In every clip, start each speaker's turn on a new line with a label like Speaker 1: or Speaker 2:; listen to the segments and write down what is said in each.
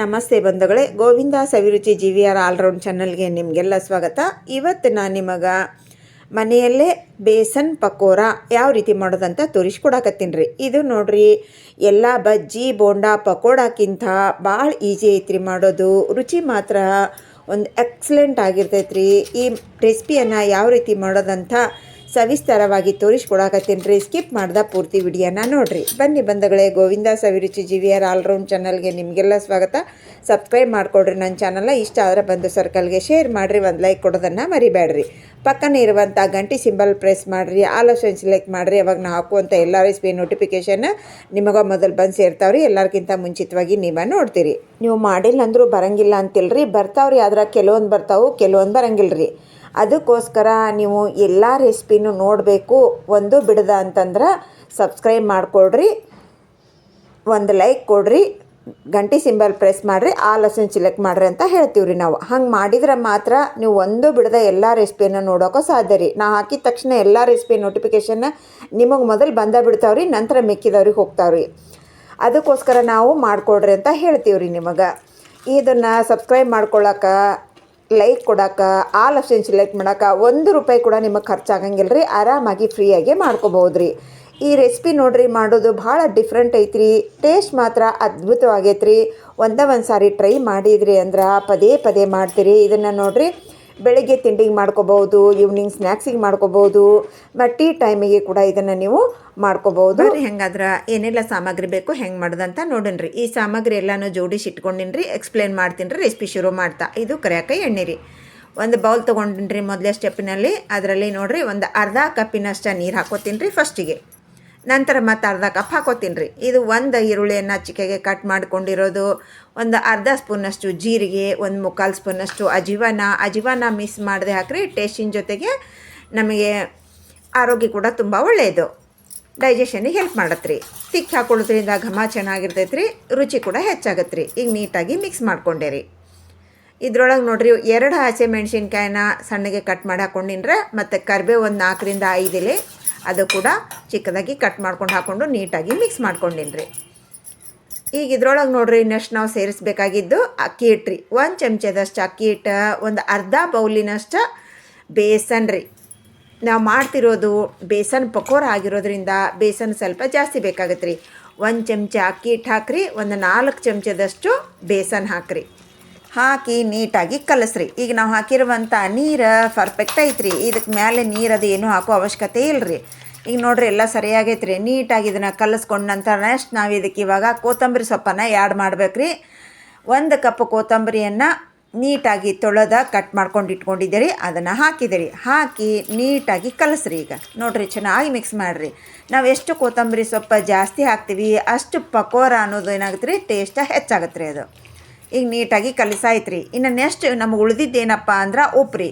Speaker 1: ನಮಸ್ತೆ ಬಂಧುಗಳೇ, Govinda Saviruchi G V R all round ಚಾನಲ್ಗೆ ನಿಮಗೆಲ್ಲ ಸ್ವಾಗತ. ಇವತ್ತು ನಾನು ನಿಮಗೆ ಮನೆಯಲ್ಲೇ ಬೇಸನ್ ಪಕೋರ ಯಾವ ರೀತಿ ಮಾಡೋದಂತ ತೋರಿಸ್ಕೊಡಕತ್ತೀನಿ ರೀ. ಇದು ನೋಡ್ರಿ, ಎಲ್ಲ ಬಜ್ಜಿ, ಬೋಂಡ, ಪಕೋಡಕ್ಕಿಂತ ಭಾಳ ಈಸಿ ಐತ್ರಿ ಮಾಡೋದು. ರುಚಿ ಮಾತ್ರ ಒಂದು ಎಕ್ಸಲೆಂಟ್ ಆಗಿರ್ತೈತ್ರಿ. ಈ ರೆಸಿಪಿಯನ್ನು ಯಾವ ರೀತಿ ಮಾಡೋದಂತ ಸವಿಸ್ತಾರವಾಗಿ ತೋರಿಸ್ಕೊಡಾಕತ್ತೀನಿ ರೀ ಸ್ಕಿಪ್ ಮಾಡ್ದ ಪೂರ್ತಿ ವಿಡಿಯೋನ ನೋಡ್ರಿ. ಬನ್ನಿ ಬಂಧುಗಳೇ, Govinda Saviruchi G V R all round ಚಾನಲ್ಗೆ ನಿಮಗೆಲ್ಲ ಸ್ವಾಗತ. ಸಬ್ಸ್ಕ್ರೈಬ್ ಮಾಡಿಕೊಡ್ರಿ ನನ್ನ ಚಾನಲ್ನ. ಇಷ್ಟ ಆದರೆ ಬಂದು ಸರ್ಕಲ್ಗೆ ಶೇರ್ ಮಾಡಿರಿ, ಒಂದು ಲೈಕ್ ಕೊಡೋದನ್ನು ಮರಿಬೇಡ್ರಿ. ಪಕ್ಕನೇ ಇರುವಂಥ ಗಂಟೆ ಸಿಂಬಲ್ ಪ್ರೆಸ್ ಮಾಡಿರಿ ಆಲೋಚನೆ ಸೆಲೆಕ್ಟ್ ಮಾಡಿರಿ. ಅವಾಗ ನಾವು ಹಾಕುವಂಥ ಎಲ್ಲ ರೆಸಿಪಿ ನೋಟಿಫಿಕೇಷನ್ ನಿಮಗೆ ಮೊದಲು ಬಂದು ಸೇರ್ತಾವ್ರಿ. ಎಲ್ಲರಿಗಿಂತ ಮುಂಚಿತವಾಗಿ ನೀವು ನೋಡ್ತೀರಿ. ನೀವು ಮಾಡಿಲ್ಲ ಅಂದರೂ ಬರಂಗಿಲ್ಲ ಅಂತಿಲ್ರಿ. ಬರ್ತಾವ್ರಿ ಆದ್ರೆ ಕೆಲವೊಂದು ಬರ್ತಾವೆ, ಕೆಲವೊಂದು ಬರಂಗಿಲ್ಲ ರೀ ಅದಕ್ಕೋಸ್ಕರ ನೀವು ಎಲ್ಲ ರೆಸಿಪಿನೂ ನೋಡಬೇಕು. ಒಂದು ಬಿಡದ ಅಂತಂದ್ರೆ ಸಬ್ಸ್ಕ್ರೈಬ್ ಮಾಡಿಕೊಡ್ರಿ. ಒಂದು ಲೈಕ್ ಕೊಡ್ರಿ. ಗಂಟಿ ಸಿಂಬಲ್ ಪ್ರೆಸ್ ಮಾಡಿರಿ. ಆ ಲಸನ್ ಸಿಲೆಕ್ಟ್ ಮಾಡಿರಿ ಅಂತ ಹೇಳ್ತೀವಿ ರೀ ನಾವು. ಹಂಗೆ ಮಾಡಿದ್ರೆ ಮಾತ್ರ ನೀವು ಒಂದು ಬಿಡದ ಎಲ್ಲ ರೆಸಿಪಿಯನ್ನು ನೋಡೋಕೆ ಸಾಧ್ಯ ರೀ. ನಾ ಹಾಕಿದ ತಕ್ಷಣ ಎಲ್ಲ ರೆಸಿಪಿ ನೋಟಿಫಿಕೇಷನ್ನ ನಿಮಗೆ ಮೊದಲು ಬಂದ ಬಿಡ್ತಾವ್ರಿ, ನಂತರ ಮೆಕ್ಕಿದವ್ರಿಗೆ ಹೋಗ್ತಾವ್ರಿ. ಅದಕ್ಕೋಸ್ಕರ ನಾವು ಮಾಡಿಕೊಡ್ರಿ ಅಂತ ಹೇಳ್ತೀವಿ ರೀ ನಿಮಗೆ. ಇದನ್ನು ಸಬ್ಸ್ಕ್ರೈಬ್ ಮಾಡ್ಕೊಳ್ಳೋಕೆ ಲೈಕ್ ಕೊಡೋಕೆ ಆಲ್ ಆಪ್ಷನ್ ಸೆಲೆಕ್ಟ್ ಮಾಡೋಕೆ ಒಂದು ರೂಪಾಯಿ ಕೂಡ ನಿಮಗೆ ಖರ್ಚಾಗಂಗಿಲ್ಲ ರೀ ಆರಾಮಾಗಿ ಫ್ರೀಯಾಗಿ ಮಾಡ್ಕೋಬೋದು ರೀ ಈ ರೆಸಿಪಿ ನೋಡ್ರಿ, ಮಾಡೋದು ಭಾಳ ಡಿಫ್ರೆಂಟ್ ಐತ್ರಿ ಟೇಸ್ಟ್ ಮಾತ್ರ ಅದ್ಭುತವಾಗೈತೆ ರೀ ಒಂದೇ ಒಂದು ಸಾರಿ ಟ್ರೈ ಮಾಡಿದ್ರಿ ಅಂದ್ರೆ ಪದೇ ಪದೇ ಮಾಡ್ತೀರಿ. ಇದನ್ನು ನೋಡ್ರಿ ಬೆಳಗ್ಗೆ ತಿಂಡಿಗೆ ಮಾಡ್ಕೋಬಹುದು ಈವ್ನಿಂಗ್ ಸ್ನ್ಯಾಕ್ಸಿಗೆ ಮಾಡ್ಕೋಬಹುದು ಟೀ ಟೈಮಿಗೆ ಕೂಡ ಇದನ್ನು ನೀವು ಮಾಡ್ಕೋಬಹುದು. ಹೆಂಗಾದ್ರೆ ಏನೆಲ್ಲ ಸಾಮಗ್ರಿ ಬೇಕು ಹೆಂಗೆ ಮಾಡೋದಂತ ನೋಡನ್ರಿ. ಈ ಸಾಮಗ್ರಿ ಎಲ್ಲಾನು ಜೋಡಿಸಿ ಇಟ್ಕೊಂಡಿನ್ರಿ ಎಕ್ಸ್ಪ್ಲೇನ್ ಮಾಡ್ತೀನಿ ರೆಸಿಪಿ ಶುರು ಮಾಡ್ತಾ. ಇದು ಕರಿಯಾಕ ಎಣ್ಣೆ ರೀ ಒಂದು ಬೌಲ್ ತೊಗೊಂಡಿನ್ರಿ ಮೊದಲೇ ಸ್ಟೆಪ್ಪಿನಲ್ಲಿ ಅದರಲ್ಲಿ ನೋಡಿರಿ ಒಂದು ಅರ್ಧ ಕಪ್ಪಿನಷ್ಟು ನೀರು ಹಾಕೋತೀನಿ ರೀ ಫಸ್ಟಿಗೆ ನಂತರ ಮತ್ತು ಅರ್ಧ ಕಪ್ ಹಾಕೋತೀನಿ ರೀ. ಇದು ಒಂದು ಈರುಳ್ಳಿಯನ್ನು ಚಿಕ್ಕಗೆ ಕಟ್ ಮಾಡ್ಕೊಂಡಿರೋದು, ಒಂದು ಅರ್ಧ ಸ್ಪೂನಷ್ಟು ಜೀರಿಗೆ, ಒಂದು ಮುಕ್ಕಾಲು ಸ್ಪೂನಷ್ಟು ಅಜೀವನ. ಅಜೀವನ ಮಿಸ್ ಮಾಡದೆ ಹಾಕ್ರಿ ಟೇಸ್ಟಿನ ಜೊತೆಗೆ ನಮಗೆ ಆರೋಗ್ಯ ಕೂಡ ತುಂಬ ಒಳ್ಳೆಯದು ಡೈಜೆಷನಿಗೆ ಹೆಲ್ಪ್ ಮಾಡತ್ತೆ ರೀ ತಿಕ್ಕಿ ಹಾಕೊಳ್ಳೋದ್ರಿಂದ ಘಮ ಚೆನ್ನಾಗಿರ್ತೈತೆ ರೀ ರುಚಿ ಕೂಡ ಹೆಚ್ಚಾಗತ್ತೆ ರೀ ಈಗ ನೀಟಾಗಿ ಮಿಕ್ಸ್ ಮಾಡ್ಕೊಂಡೆ ರೀ. ಇದ್ರೊಳಗೆ ನೋಡ್ರಿ, ಎರಡು ಹಸಿಮೆಣ್ಸಿನ್ಕಾಯಿನ ಸಣ್ಣಗೆ ಕಟ್ ಮಾಡಿ ಹಾಕೊಂಡಿನ್ರೆ, ಮತ್ತು ಕರಿಬೇವು ಒಂದು ನಾಲ್ಕರಿಂದ ಐದು ಎಲೆ ಅದು ಕೂಡ ಚಿಕ್ಕದಾಗಿ ಕಟ್ ಮಾಡ್ಕೊಂಡು ಹಾಕ್ಕೊಂಡು ನೀಟಾಗಿ ಮಿಕ್ಸ್ ಮಾಡ್ಕೊಂಡಿನಿ ರೀ ಈಗ ಇದ್ರೊಳಗೆ ನೋಡ್ರಿ ನೆಕ್ಸ್ಟ್ ನಾವು ಸೇರಿಸ್ಬೇಕಾಗಿದ್ದು ಅಕ್ಕಿ ಹಿಟ್ಟು ರೀ ಒಂದು ಚಮಚದಷ್ಟು ಅಕ್ಕಿ ಹಿಟ್ಟು, ಒಂದು ಅರ್ಧ ಬೌಲಿನಷ್ಟು ಬೇಸನ್ ರೀ. ನಾವು ಮಾಡ್ತಿರೋದು ಬೇಸನ್ ಪಕೋರ ಆಗಿರೋದ್ರಿಂದ ಬೇಸನ್ ಸ್ವಲ್ಪ ಜಾಸ್ತಿ ಬೇಕಾಗತ್ತೆ ರೀ ಒಂದು ಚಮಚ ಅಕ್ಕಿ ಹಿಟ್ಟು ಹಾಕ್ರಿ, ಒಂದು ನಾಲ್ಕು ಚಮಚದಷ್ಟು ಬೇಸನ್ ಹಾಕ್ರಿ. ಹಾಕಿ ನೀಟಾಗಿ ಕಲಸ್ರಿ. ಈಗ ನಾವು ಹಾಕಿರುವಂಥ ನೀರು ಪರ್ಫೆಕ್ಟ್ ಐತ್ರಿ. ಇದಕ್ಕೆ ಮೇಲೆ ನೀರು ಅದು ಏನೂ ಹಾಕೋ ಅವಶ್ಯಕತೆ ಇಲ್ಲರಿ ಈಗ ನೋಡ್ರಿ ಎಲ್ಲ ಸರಿಯಾಗೈತೆ ರೀ ನೀಟಾಗಿ ಇದನ್ನು ಕಲಿಸ್ಕೊಂಡ ನಂತರ ನೆಕ್ಸ್ಟ್ ನಾವು ಇದಕ್ಕೆ ಇವಾಗ ಕೊತ್ತಂಬರಿ ಸೊಪ್ಪನ್ನು ಆ್ಯಡ್ ಮಾಡ್ಬೇಕ್ರಿ. ಒಂದು ಕಪ್ ಕೊತ್ತಂಬರಿಯನ್ನು ನೀಟಾಗಿ ತೊಳೆದ ಕಟ್ ಮಾಡ್ಕೊಂಡು ಇಟ್ಕೊಂಡಿದ್ದೀರಿ. ಅದನ್ನು ಹಾಕಿದಿರಿ. ಹಾಕಿ ನೀಟಾಗಿ ಕಲಸ್ರಿ ಈಗ. ನೋಡ್ರಿ ಚೆನ್ನಾಗಿ ಮಿಕ್ಸ್ ಮಾಡಿರಿ. ನಾವು ಎಷ್ಟು ಕೊತ್ತಂಬರಿ ಸೊಪ್ಪು ಜಾಸ್ತಿ ಹಾಕ್ತೀವಿ ಅಷ್ಟು ಪಕೋರ ಅನ್ನೋದು ಏನಾಗುತ್ತೆ ರೀ ಟೇಸ್ಟ ಹೆಚ್ಚಾಗುತ್ತೆ ರೀ ಅದು. ಈಗ ನೀಟಾಗಿ ಕಲಿಸಾಯ್ತು ರೀ ಇನ್ನು ನೆಕ್ಸ್ಟ್ ನಮಗೆ ಉಳಿದಿದ್ದೇನಪ್ಪ ಅಂದ್ರೆ ಉಪ್ಪು ರೀ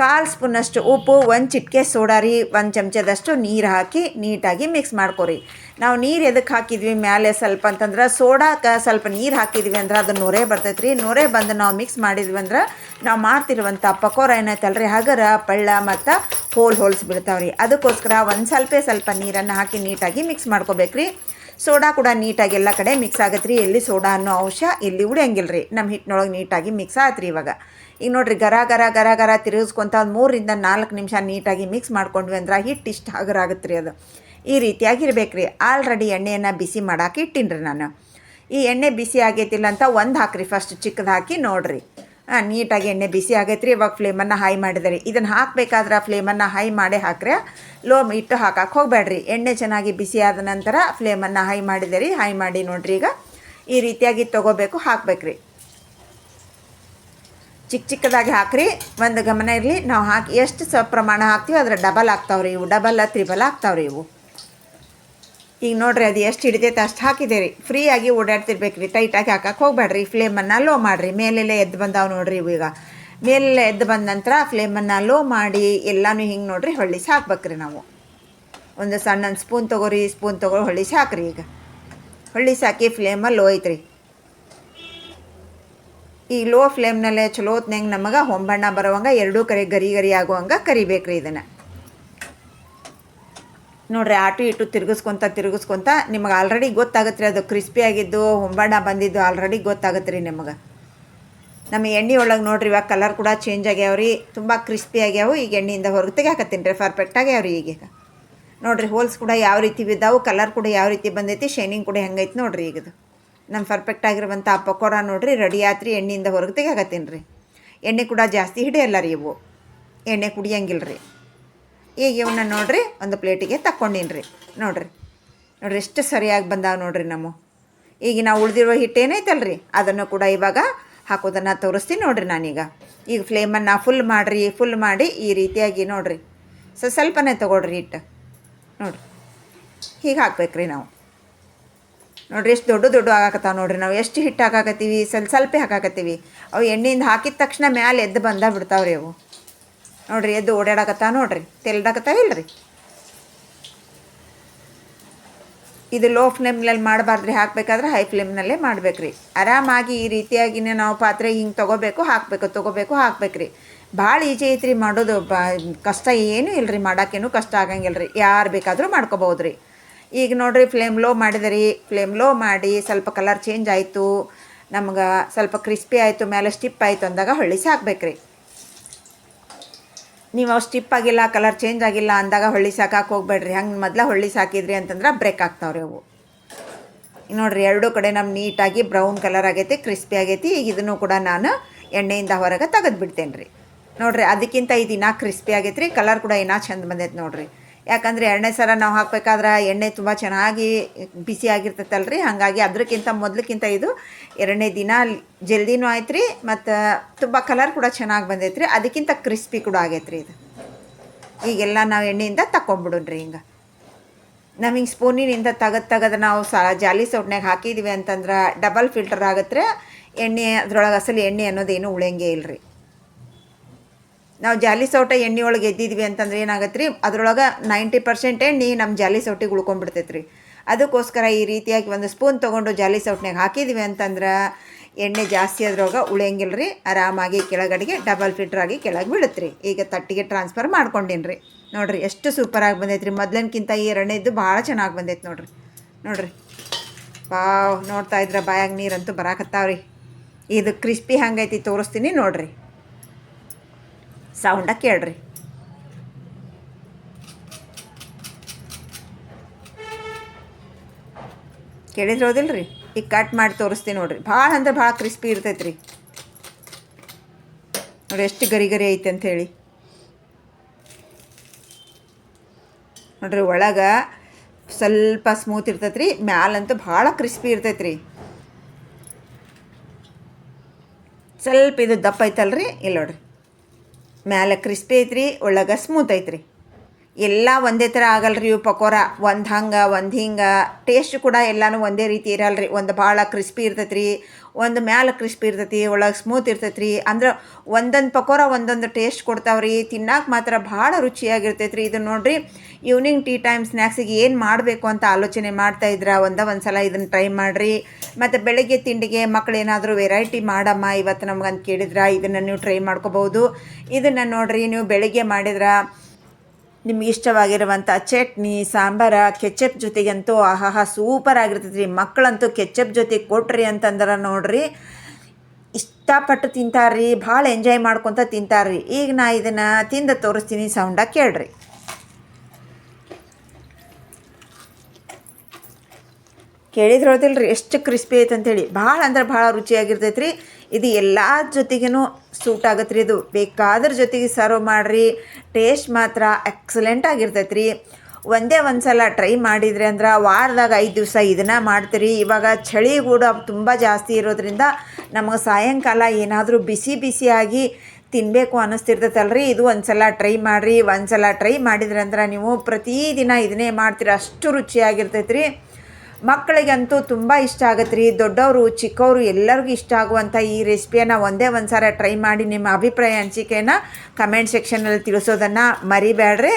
Speaker 1: ಕಾಲು ಸ್ಪೂನಷ್ಟು ಉಪ್ಪು, ಒಂದು ಚಿಟಿಕೆ ಸೋಡಾ ರೀ, ಒಂದು ಚಮಚದಷ್ಟು ನೀರು ಹಾಕಿ ನೀಟಾಗಿ ಮಿಕ್ಸ್ ಮಾಡ್ಕೊರಿ. ನಾವು ನೀರು ಎದಕ್ಕೆ ಹಾಕಿದ್ವಿ? ಮೇಲೆ ಸ್ವಲ್ಪ ಅಂತಂದ್ರೆ ಸೋಡಾಕ ಸ್ವಲ್ಪ ನೀರು ಹಾಕಿದ್ವಿ ಅಂದ್ರೆ ಅದು ನೊರೆ ಬರ್ತೈತೆ ರೀ ನೊರೆ ಬಂದು ನಾವು ಮಿಕ್ಸ್ ಮಾಡಿದ್ವಿ ಅಂದ್ರೆ ನಾವು ಮಾಡ್ತಿರುವಂಥ ಪಕೋರ ಏನೈತಲ್ಲ ರೀ, ಹಗರ, ಪಳ್ಳ ಮತ್ತು ಹೋಲ್ ಹೋಲ್ಸ್ ಬಿಡ್ತಾವೆ ಅದಕ್ಕೋಸ್ಕರ ಒಂದು ಸ್ವಲ್ಪ ಸ್ವಲ್ಪ ನೀರನ್ನು ಹಾಕಿ ನೀಟಾಗಿ ಮಿಕ್ಸ್ ಮಾಡ್ಕೋಬೇಕು ರೀ ಸೋಡಾ ಕೂಡ ನೀಟಾಗಿ ಎಲ್ಲ ಕಡೆ ಮಿಕ್ಸ್ ಆಗತ್ತೆ ರೀ ಎಲ್ಲಿ ಸೋಡಾ ಅನ್ನೋ ಅಂಶ ಎಲ್ಲಿ ಉಳಿಯಂಗಿಲ್ಲ ರೀ ನಮ್ಮ ಹಿಟ್ಟಿನೊಳಗೆ ನೀಟಾಗಿ ಮಿಕ್ಸ್ ಆಯ್ತು ರೀ ಇವಾಗ. ಈಗ ನೋಡಿರಿ, ಗರ ಗರ ಗರ ಗರ ತಿರುಗಿಸ್ಕೊತ ಒಂದು ಮೂರರಿಂದ ನಾಲ್ಕು ನಿಮಿಷ ನೀಟಾಗಿ ಮಿಕ್ಸ್ ಮಾಡ್ಕೊಂಡ್ವಿ ಅಂದ್ರೆ ಹಿಟ್ಟು ಇಷ್ಟು ಹಗರ ಆಗುತ್ತೆ ರೀ ಅದು. ಈ ರೀತಿಯಾಗಿರ್ಬೇಕು ರೀ ಆಲ್ರೆಡಿ ಎಣ್ಣೆಯನ್ನು ಬಿಸಿ ಮಾಡಾಕಿ ಇಟ್ಟಿನಿ ರೀ ನಾನು. ಈ ಎಣ್ಣೆ ಬಿಸಿ ಆಗೈತಿಲ್ಲ ಅಂತ ಒಂದು ಹಾಕ್ರಿ. ಫಸ್ಟ್ ಚಿಕ್ಕದು ಹಾಕಿ ನೋಡಿರಿ. ನೀಟಾಗಿ ಎಣ್ಣೆ ಬಿಸಿ ಆಗೈತೆ ರೀ ಇವಾಗ ಫ್ಲೇಮನ್ನು ಹೈ ಮಾಡಿದ್ರಿ. ಇದನ್ನು ಹಾಕಬೇಕಾದ್ರೆ ಫ್ಲೇಮನ್ನು ಹೈ ಮಾಡಿ ಹಾಕ್ರೆ. ಲೋ ಇಟ್ಟು ಹಾಕಕ್ಕೆ ಹೋಗಬೇಡ್ರಿ. ಎಣ್ಣೆ ಚೆನ್ನಾಗಿ ಬಿಸಿ ಆದ ನಂತರ ಫ್ಲೇಮನ್ನು ಹೈ ಮಾಡಿದೆ ರೀ ಹೈ ಮಾಡಿ ನೋಡ್ರಿ ಈಗ. ಈ ರೀತಿಯಾಗಿ ತೊಗೋಬೇಕು, ಹಾಕ್ಬೇಕ್ರಿ. ಚಿಕ್ಕ ಚಿಕ್ಕದಾಗಿ ಹಾಕ್ರಿ. ಒಂದು ಗಮನ ಇರಲಿ. ನಾವು ಹಾಕಿ ಎಷ್ಟು ಸ ಪ್ರಮಾಣ ಹಾಕ್ತೀವಿ ಅದ್ರ ಡಬಲ್ ಆಗ್ತಾವ್ರಿ ಇವು. ಡಬಲ್ ತ್ರಿಬಲ್ ಆಗ್ತಾವ್ರಿ ಇವು. ಈಗ ನೋಡ್ರಿ, ಅದು ಎಷ್ಟು ಹಿಡಿತೈತೆ ಅಷ್ಟು ಹಾಕಿದೆ ರೀ. ಫ್ರೀಯಾಗಿ ಓಡಾಡ್ತಿರ್ಬೇಕ್ರಿ ಟೈಟಾಗಿ ಹಾಕಕ್ಕೆ ಹೋಗ್ಬೇಡ್ರಿ ಫ್ಲೇಮನ್ನು ಲೋ ಮಾಡಿರಿ. ಮೇಲೆಲ್ಲ ಎದ್ದು ಬಂದಾವೆ ನೋಡ್ರಿ ಈಗ. ಮೇಲೆಲ್ಲ ಎದ್ದು ಬಂದ ನಂತರ ಫ್ಲೇಮನ್ನು ಲೋ ಮಾಡಿ ಎಲ್ಲನೂ ಹಿಂಗೆ ನೋಡ್ರಿ ಹೊಳ್ಳಿಸಿ ಹಾಕ್ಬೇಕ್ರಿ ನಾವು. ಒಂದು ಸಣ್ಣ ಸ್ಪೂನ್ ತೊಗೋರಿ ಸ್ಪೂನ್ ತಗೋ ಹೊಳ್ಳಿಸಿ ಹಾಕ್ರಿ ಈಗ. ಹೊಳ್ಳಿಸಿ ಹಾಕಿ ಫ್ಲೇಮಲ್ಲಿ ಲೋ ಐತ್ರಿ. ಈ ಲೋ ಫ್ಲೇಮ್ನಲ್ಲೇ ಚಲೋ ಹೊತ್ನಂಗೆ ನಮಗೆ ಹೊಂಬಣ್ಣ ಬರೋವಂಗೆ ಎರಡೂ ಕರೆ ಗರಿ ಗರಿ ಆಗುವಂಗೆ ಕರಿಬೇಕ್ರಿ ಇದನ್ನು. ನೋಡ್ರಿ, ಆಟು ಇಟ್ಟು ತಿರುಗಿಸ್ಕೊತ ತಿರುಗಿಸ್ಕೊತ ನಿಮಗೆ ಆಲ್ರೆಡಿ ಗೊತ್ತಾಗುತ್ತೆ ರೀ ಅದು ಕ್ರಿಸ್ಪಿ ಆಗಿದ್ದು, ಹೊಂಬಣ್ಣ ಬಂದಿದ್ದು ಆಲ್ರೆಡಿ ಗೊತ್ತಾಗುತ್ತೆ ರೀ ನಿಮಗೆ. ನಮ್ಮ ಎಣ್ಣೆ ಒಳಗೆ ನೋಡ್ರಿ, ಇವಾಗ ಕಲರ್ ಕೂಡ ಚೇಂಜ್ ಆಗ್ಯಾವ ರೀ. ತುಂಬ ಕ್ರಿಸ್ಪಿ ಆಗ್ಯಾವು, ಈಗ ಎಣ್ಣೆಯಿಂದ ಹೊರಗೆ ತೆಗಿಯಾಕತ್ತೀನಿ ರೀ ಪರ್ಫೆಕ್ಟ್ ಆಗ್ಯಾವ ರೀ ಈಗ. ನೋಡ್ರಿ ಹೋಲ್ಸ್ ಕೂಡ ಯಾವ ರೀತಿ ಬಿದ್ದಾವು ಕಲರ್ ಕೂಡ ಯಾವ ರೀತಿ ಬಂದೈತಿ ಶೈನಿಂಗ್ ಕೂಡ ಹೆಂಗೈತಿ ನೋಡ್ರಿ ಈಗದು. ನಮ್ಮ ಪರ್ಫೆಕ್ಟ್ ಆಗಿರುವಂಥ ಪಕೋಡ ನೋಡ್ರಿ ರೆಡಿ ಆತ್ರಿ, ಎಣ್ಣೆಯಿಂದ ಹೊರಗೆ ತೆಗಿಯಾಕತ್ತೀನಿ ರೀ. ಎಣ್ಣೆ ಕೂಡ ಜಾಸ್ತಿ ಹಿಡಿಯಲ್ಲ ರೀ ಇವು. ಎಣ್ಣೆ ಕುಡಿಯಂಗಿಲ್ಲ ರೀ ಈಗ ಇವನ್ನ ನೋಡ್ರಿ, ಒಂದು ಪ್ಲೇಟಿಗೆ ತಕ್ಕೊಂಡಿನ್ರಿ. ರೀ ನೋಡ್ರಿ. ನೋಡ್ರಿ ಎಷ್ಟು ಸರಿಯಾಗಿ ಬಂದಾವ ನೋಡ್ರಿ ನಮ್ಮ. ಈಗ ನಾವು ಉಳಿದಿರುವ ಹಿಟ್ಟು ಏನೈತಲ್ರಿ? ಅದನ್ನು ಕೂಡ ಇವಾಗ ಹಾಕೋದನ್ನು ತೋರಿಸ್ತೀನಿ ನೋಡ್ರಿ ನಾನೀಗ. ಈಗ ಫ್ಲೇಮನ್ನು ಫುಲ್ ಮಾಡಿರಿ ಫುಲ್ ಮಾಡಿ ಈ ರೀತಿಯಾಗಿ ನೋಡ್ರಿ. ಸೊ, ಸ್ವಲ್ಪನೇ ತೊಗೊಳ್ರಿ ಹಿಟ್ಟು. ನೋಡ್ರಿ. ಹೀಗೆ ಹಾಕ್ಬೇಕ್ರಿ ನಾವು. ನೋಡ್ರಿ ಎಷ್ಟು ದೊಡ್ಡ ದೊಡ್ಡ ಆಗಾಕತ್ತಾವ ನೋಡ್ರಿ ನಾವು. ಎಷ್ಟು ಹಿಟ್ಟು ಹಾಕಾಕತ್ತೀವಿ? ಸ್ವಲ್ಪ ಸ್ವಲ್ಪ ಹಾಕಾಕತ್ತೀವಿ. ಅವು ಎಣ್ಣೆಯಿಂದ ಹಾಕಿದ ತಕ್ಷಣ ಮ್ಯಾಲೆ ಎದ್ದು ಬಂದ ಬಿಡ್ತಾವ್ರಿ ಅವು. ನೋಡ್ರಿ, ಎದ್ದು ಓಡಾಡಕತ್ತಾ ನೋಡ್ರಿ. ತೆಲ್ದಾಕತ್ತಾವ ಇಲ್ರಿ? ಇದು ಲೋ ಫ್ಲೇಮ್ನಲ್ಲಿ ಮಾಡಬಾರ್ದ್ರಿ, ಹಾಕಬೇಕಾದ್ರೆ ಹೈ ಫ್ಲೇಮ್ನಲ್ಲೇ ಮಾಡ್ಬೇಕ್ರಿ. ಆರಾಮಾಗಿ ಈ ರೀತಿಯಾಗಿನೇ ನಾವು ಪಾತ್ರೆ ಹಿಂಗೆ ತೊಗೋಬೇಕು, ಹಾಕಬೇಕು, ತೊಗೋಬೇಕು, ಹಾಕ್ಬೇಕ್ರಿ. ಭಾಳ ಈಜಿ ಐತ್ರಿ, ಮಾಡೋದು ಬಾ, ಕಷ್ಟ ಏನೂ ಇಲ್ರಿ ಮಾಡೋಕ್ಕೇನು ಕಷ್ಟ ಆಗಂಗಿಲ್ಲ ರೀ ಯಾರು ಬೇಕಾದರೂ ಮಾಡ್ಕೋಬೋದು ರೀ ಈಗ ನೋಡಿರಿ ಫ್ಲೇಮ್ ಲೋ ಮಾಡಿದ್ರಿ. ಫ್ಲೇಮ್ ಲೋ ಮಾಡಿ ಸ್ವಲ್ಪ ಕಲರ್ ಚೇಂಜ್ ಆಯಿತು. ನಮ್ಗೆ ಸ್ವಲ್ಪ ಕ್ರಿಸ್ಪಿ ಆಯಿತು ಮೇಲೆ ಸ್ಟಿಪ್ ಆಯಿತು ಅಂದಾಗ ಹೊಳ್ಳಿಸಿ ಹಾಕ್ಬೇಕ್ರಿ ನೀವು ಅವು ಸ್ಟಿಪ್ ಆಗಿಲ್ಲ ಕಲರ್ ಚೇಂಜ್ ಆಗಿಲ್ಲ ಅಂದಾಗ ಹೊಳ್ಳಿ ಸಾಕಕ್ಕೆ ಹೋಗ್ಬೇಡ್ರಿ. ಹಂಗೆ ಮೊದಲ ಹೊಳ್ಳಿ ಸಾಕಿದ್ರಿ ಅಂತಂದ್ರೆ ಬ್ರೇಕ್ ಆಗ್ತಾವ್ರಿ ಅವು. ನೋಡಿರಿ ಎರಡೂ ಕಡೆ ನಮ್ಮ ನೀಟಾಗಿ ಬ್ರೌನ್ ಕಲರ್ ಆಗೈತಿ ಕ್ರಿಸ್ಪಿ ಆಗೈತಿ. ಈಗ ಇದನ್ನು ಕೂಡ ನಾನು ಎಣ್ಣೆಯಿಂದ ಹೊರಗೆ ತೆಗೆದು ಬಿಡ್ತೇನೆ ರೀ ನೋಡಿರಿ, ಅದಕ್ಕಿಂತ ಇದು ಇನ್ನೂ ಕ್ರಿಸ್ಪಿ ಆಗೈತೆ ರೀ ಕಲರ್ ಕೂಡ ಇನ್ನೂ ಚಂದ ಬಂದೈತೆ ನೋಡ್ರಿ. ಯಾಕಂದರೆ ಎರಡನೇ ಸಲ ನಾವು ಹಾಕ್ಬೇಕಾದ್ರೆ ಎಣ್ಣೆ ತುಂಬ ಚೆನ್ನಾಗಿ ಬಿಸಿ ರೀ ಹಾಗಾಗಿ ಅದಕ್ಕಿಂತ ಮೊದಲಕ್ಕಿಂತ ಇದು ಎರಡನೇ ದಿನ ಜಲ್ದಿನೂ ಆಯ್ತು ರೀ ಮತ್ತು ತುಂಬ ಕಲರ್ ಕೂಡ ಚೆನ್ನಾಗಿ ಬಂದೈತೆ ರೀ ಅದಕ್ಕಿಂತ ಕ್ರಿಸ್ಪಿ ಕೂಡ ಆಗೈತೆ ರೀ ಇದು. ಈಗೆಲ್ಲ ನಾವು ಎಣ್ಣೆಯಿಂದ ತಗೊಂಬಿಡೋಣ್ರಿ ಹಿಂಗೆ. ನಾವು ಹಿಂಗೆ ಸ್ಪೂನಿನಿಂದ ತೆಗೆದು ತೆಗೆದು ನಾವು ಸ ಜಾಲಿ ಸೌಟ್ನಾಗ ಹಾಕಿದ್ದೀವಿ ಅಂತಂದ್ರೆ ಡಬಲ್ ಫಿಲ್ಟರ್ ಆಗತ್ತೆ ಎಣ್ಣೆ ಅದ್ರೊಳಗೆ ಅಸಲು ಎಣ್ಣೆ ಅನ್ನೋದೇನು ಉಳಿಯಂಗೆ ಇಲ್ಲ ರೀ ನಾವು ಜಾಲಿ ಸೌಟ ಎಣ್ಣೆ ಒಳಗೆ ಎದ್ದಿದ್ವಿ ಅಂತಂದ್ರೆ ಏನಾಗತ್ತೆ ರೀ ಅದ್ರೊಳಗೆ ನೈಂಟಿ ಪರ್ಸೆಂಟ್ ಎಣ್ಣೆ ನಮ್ಮ ಜಾಲಿ ಸೌಟಿಗೆ ಉಳ್ಕೊಂಡ್ಬಿಡ್ತೈತೆ ರೀ ಅದಕ್ಕೋಸ್ಕರ ಈ ರೀತಿಯಾಗಿ ಒಂದು ಸ್ಪೂನ್ ತೊಗೊಂಡು ಜಾಲಿ ಸೌಟ್ನಾಗ ಹಾಕಿದ್ವಿ ಅಂತಂದ್ರೆ ಎಣ್ಣೆ ಜಾಸ್ತಿ ಅದ್ರೊಳಗೆ ಉಳಿಯಂಗಿಲ್ಲ ರೀ ಆರಾಮಾಗಿ ಕೆಳಗಡೆಗೆ ಡಬಲ್ ಫಿಲ್ಟರ್ ಆಗಿ ಕೆಳಗೆ ಬೀಳುತ್ತೆ ಈಗ ತಟ್ಟಿಗೆ ಟ್ರಾನ್ಸ್ಫರ್ ಮಾಡ್ಕೊಂಡೀನಿ ರೀ ನೋಡಿರಿ, ಎಷ್ಟು ಸೂಪರಾಗಿ ಬಂದೈತೆ ರೀ ಮೊದಲನಕ್ಕಿಂತ ಈ ಎರಡನೇದು ಭಾಳ ಚೆನ್ನಾಗಿ ಬಂದೈತೆ ನೋಡಿರಿ. ನೋಡಿರಿ. ಪಾವ್ ನೋಡ್ತಾ ಇದ್ರೆ ಬಾಯಾಗ ನೀರಂತೂ ಬರಾಕತ್ತಾವ್ರಿ. ಇದು ಕ್ರಿಸ್ಪಿ ಹಂಗೈತಿ, ತೋರಿಸ್ತೀನಿ ನೋಡ್ರಿ. ಸೌಂಡ ಕೇಳ್ರಿ. ಕೇಳಿದ್ರೆ ಈಗ ಕಟ್ ಮಾಡಿ ತೋರಿಸ್ತೀನಿ ನೋಡ್ರಿ. ಭಾಳ ಅಂದ್ರೆ ಭಾಳ ಕ್ರಿಸ್ಪಿ ಇರ್ತೈತೆ ರೀ ನೋಡಿ ಎಷ್ಟು ಗರಿ ಗರಿ ಐತೆ ಹೇಳಿ. ನೋಡ್ರಿ ಒಳಗೆ ಸ್ವಲ್ಪ ಸ್ಮೂತ್ ಇರ್ತೈತೆ ರೀ ಮ್ಯಾಲಂತೂ ಭಾಳ ಕ್ರಿಸ್ಪಿ ಇರ್ತೈತೆ ಸ್ವಲ್ಪ ಇದು ದಪ್ಪ ಐತಲ್ರಿ? ಇಲ್ಲ ನೋಡ್ರಿ. ಮ್ಯಾಲೆ ಕ್ರಿಸ್ಪಿ ಐತ್ರಿ ಒಳಗೆ ಸ್ಮೂತ್ ಐತ್ರಿ. ಎಲ್ಲ ಒಂದೇ ಥರ ಆಗಲ್ರಿ ಇವು ಪಕೋರ ಒಂದು ಹಂಗೆ, ಒಂದು ಹಿಂಗೆ. ಟೇಸ್ಟ್ ಕೂಡ ಎಲ್ಲನೂ ಒಂದೇ ರೀತಿ ಇರಲ್ರಿ. ಒಂದು ಭಾಳ ಕ್ರಿಸ್ಪಿ ಇರ್ತೈತೆ ರೀ ಒಂದು ಮ್ಯಾಲ ಕ್ರಿಸ್ಪಿ ಇರ್ತೈತಿ, ಒಳಗೆ ಸ್ಮೂತ್ ಇರ್ತೈತೆ ರೀ ಅಂದ್ರೆ ಒಂದೊಂದು ಪಕೋರ ಒಂದೊಂದು ಟೇಸ್ಟ್ ಕೊಡ್ತಾವ್ರಿ. ತಿನ್ನಕ್ಕೆ ಮಾತ್ರ ಭಾಳ ರುಚಿಯಾಗಿರ್ತೈತೆ ರೀ ಇದು ನೋಡಿರಿ ಈವ್ನಿಂಗ್ ಟೀ ಟೈಮ್ ಸ್ನ್ಯಾಕ್ಸಿಗೆ ಏನು ಮಾಡಬೇಕು ಅಂತ ಆಲೋಚನೆ ಮಾಡ್ತಾ ಇದ್ರ? ಒಂದ ಒಂದು ಸಲ ಇದನ್ನು ಟ್ರೈ ಮಾಡಿರಿ. ಮತ್ತು ಬೆಳಗ್ಗೆ ತಿಂಡಿಗೆ ಮಕ್ಕಳು ಏನಾದರೂ ವೆರೈಟಿ ಮಾಡಮ್ಮ ಇವತ್ತು ನಮ್ಗಂತ ಕೇಳಿದ್ರೆ? ಇದನ್ನು ನೀವು ಟ್ರೈ ಮಾಡ್ಕೋಬೋದು ಇದನ್ನು ನೋಡಿರಿ, ನೀವು ಬೆಳಗ್ಗೆ ಮಾಡಿದ್ರೆ ನಿಮ್ಗೆ ಇಷ್ಟವಾಗಿರುವಂಥ ಚಟ್ನಿ, ಸಾಂಬಾರ, ಕೆಚಪ್ ಜೊತೆಗಂತೂ ಆಹಾಹಾ ಸೂಪರ್ ಆಗಿರ್ತೈತೆ ರೀ ಮಕ್ಕಳಂತೂ ಕೆಚಪ್ ಜೊತೆಗೆ ಕೊಟ್ರಿ ಅಂತಂದ್ರೆ ನೋಡ್ರಿ. ಇಷ್ಟಪಟ್ಟು ತಿಂತಾರ್ರಿ, ಭಾಳ ಎಂಜಾಯ್ ಮಾಡ್ಕೊತ ತಿಂತಾರ್ರಿ. ಈಗ ನಾ ಇದನ್ನು ತಿಂದು ತೋರಿಸ್ತೀನಿ ಸೌಂಡಾಗಿ ಕೇಳ್ರಿ. ಕೇಳಿದ್ರೆ ರೀ ಎಷ್ಟು ಕ್ರಿಸ್ಪಿ ಐತೆ ಅಂತೇಳಿ ಭಾಳ ಅಂದ್ರೆ ಭಾಳ ರುಚಿಯಾಗಿರ್ತೈತೆ ರೀ ಇದು ಎಲ್ಲ ಜೊತೆಗೂ ಸೂಟ್ ಆಗತ್ತೆ ರೀ ಇದು. ಬೇಕಾದ್ರ ಜೊತೆಗೆ ಸರ್ವ್ ಮಾಡಿರಿ. ಟೇಸ್ಟ್ ಮಾತ್ರ ಎಕ್ಸಲೆಂಟ್ ಆಗಿರ್ತೈತೆ ರೀ ಒಂದೇ ಒಂದು ಸಲ ಟ್ರೈ ಮಾಡಿದ್ರೆ ಅಂದ್ರೆ ವಾರದಾಗ ಐದು ದಿವಸ ಇದನ್ನು ಮಾಡ್ತೀರಿ. ಇವಾಗ ಚಳಿ ಕೂಡ ತುಂಬ ಜಾಸ್ತಿ ಇರೋದ್ರಿಂದ ನಮಗೆ ಸಾಯಂಕಾಲ ಏನಾದರೂ ಬಿಸಿ ಬಿಸಿಯಾಗಿ ತಿನ್ನಬೇಕು ಅನ್ನಿಸ್ತಿರ್ತೈತಲ್ರಿ ಇದು ಒಂದು ಸಲ ಟ್ರೈ ಮಾಡಿರಿ. ಒಂದು ಸಲ ಟ್ರೈ ಮಾಡಿದ್ರೆ ಅಂದ್ರೆ ನೀವು ಪ್ರತಿದಿನ ಇದನ್ನೇ ಮಾಡ್ತೀರಿ. ಅಷ್ಟು ರುಚಿಯಾಗಿರ್ತೈತೆ ರೀ ಮಕ್ಕಳಿಗಂತೂ ತುಂಬ ಇಷ್ಟ ಆಗತ್ತೆ ರೀ. ದೊಡ್ಡವರು, ಚಿಕ್ಕವರು ಎಲ್ಲರಿಗೂ ಇಷ್ಟ ಆಗುವಂಥ ಈ ರೆಸಿಪಿಯನ್ನು ಒಂದೇ ಒಂದು ಸಾರ ಟ್ರೈ ಮಾಡಿ ನಿಮ್ಮ ಅಭಿಪ್ರಾಯ ಅನಿಸಿಕೆಯನ್ನು ಕಮೆಂಟ್ ಸೆಕ್ಷನಲ್ಲಿ ತಿಳಿಸೋದನ್ನು ಮರಿಬೇಡ್ರಿ.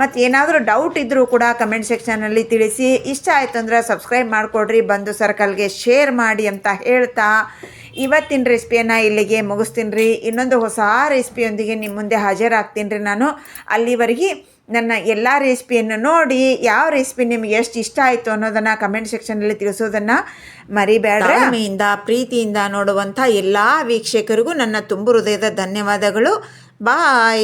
Speaker 1: ಮತ್ತು ಏನಾದರೂ ಡೌಟ್ ಇದ್ದರೂ ಕೂಡ ಕಮೆಂಟ್ ಸೆಕ್ಷನಲ್ಲಿ ತಿಳಿಸಿ. ಇಷ್ಟ ಆಯ್ತು ಅಂದ್ರೆ ಸಬ್ಸ್ಕ್ರೈಬ್ ಮಾಡಿಕೊಡ್ರಿ, ಬಂದು ಸರ್ಕಲ್ಗೆ ಶೇರ್ ಮಾಡಿ ಅಂತ ಹೇಳ್ತಾ. ಇವತ್ತಿನ ರೆಸಿಪಿಯನ್ನು ಇಲ್ಲಿಗೆ ಮುಗಿಸ್ತೀನಿ. ರೀ ಇನ್ನೊಂದು ಹೊಸ ರೆಸಿಪಿಯೊಂದಿಗೆ ನಿಮ್ಮ ಮುಂದೆ ಹಾಜರಾಗ್ತೀನಿ ರೀ ನಾನು. ಅಲ್ಲಿವರೆಗೆ ನನ್ನ ಎಲ್ಲ ರೆಸಿಪಿಯನ್ನು ನೋಡಿ, ಯಾವ ರೆಸಿಪಿ ನಿಮ್ಗೆ ಎಷ್ಟು ಇಷ್ಟ ಆಯಿತು ಅನ್ನೋದನ್ನು ಕಮೆಂಟ್ ಸೆಕ್ಷನಲ್ಲಿ ತಿಳಿಸೋದನ್ನು ಮರಿಬೇಡ ತಾಳ್ಮೆಯಿಂದ, ಪ್ರೀತಿಯಿಂದ ನೋಡುವಂಥ ಎಲ್ಲ ವೀಕ್ಷಕರಿಗೂ ನನ್ನ ತುಂಬು ಹೃದಯದ ಧನ್ಯವಾದಗಳು. ಬಾಯ್